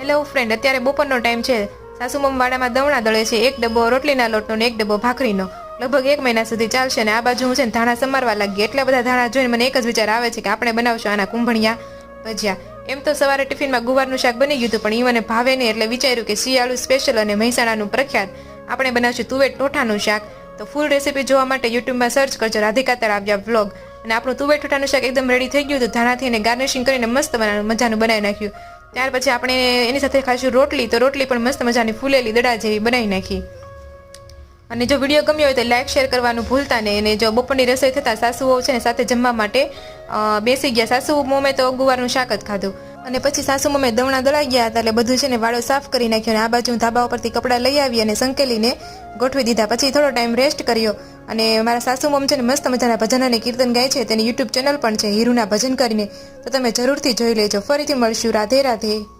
Hello friend અત્યારે બપોરનો time છે. સાસુ મમ વાડામાં દવણા દળે છે. એક ડબ્બો રોટલીના લોટનો ને એક ડબ્બો ભાખરીનો. લગભગ એક મહિના સુધી ચાલશે ને આ બાજુ હું છે ને ધાણા સમારવા લાગી. એટલા બધા ધાણા જોઈને મને એક જ વિચાર આવે છે કે આપણે બનાવશું આના કુંભણિયા ભજીયા. એમ તો સવારે ટિફિનમાં ગુવારનું શાક બની ગયું હતું, પણ એ મને ભાવે નહીં એટલે વિચાર્યું કે શિયાળુ સ્પેશિયલ અને મહેસાણાનું પ્રખ્યાત. આપણે બનાવશું તુવેર ટોઠાનું શાક. તો ફૂલ રેસીપી જોવા માટે યુટ્યુબમાં સર્ચ કરજો રાધિકા તળાવ્યા વ્લોગ અને આપણું તુવેર ટોઠાનું શાક એકદમ રેડી થઈ ગયું હતું. ધાણાથી એને ગાર્નિશિંગ કરીને મસ્ત બનાવવાનું મજાનું બનાવી નાખ્યું. ત્યાર પછી આપણે એની સાથે ખાશું રોટલી. તો રોટલી પણ મસ્ત મજાની ફૂલેલી દડા જેવી બનાવી નાખી. અને જો વીડિયો ગમ્યો હોય તો લાઇક શેર કરવાનું ભૂલતા નહીં. અને જો બપોરની રસોઈ થતાં સાસુઓ છે ને સાથે જમવા માટે બેસી ગયા. સાસુ મમ્મે તો ગુવારનું શાક જ ખાધું. અને પછી સાસુ મમ્મે દવણા દળાઈ ગયા હતા એટલે બધું છે ને વાળો સાફ કરી નાખ્યો અને આ બાજુ ધાબા ઉપરથી કપડાં લઈ આવી અને સંકેલીને ગોઠવી દીધા. પછી થોડો ટાઈમ રેસ્ટ કર્યો અને મારા સાસુ મમ છે ને મસ્ત મજાના ભજન અને કીર્તન ગાય છે. તેની યુટ્યુબ ચેનલ પણ છે, હીરુના ભજન કરીને. તો તમે જરૂરથી જોઈ લેજો. ફરીથી મળશું. રાધે રાધે.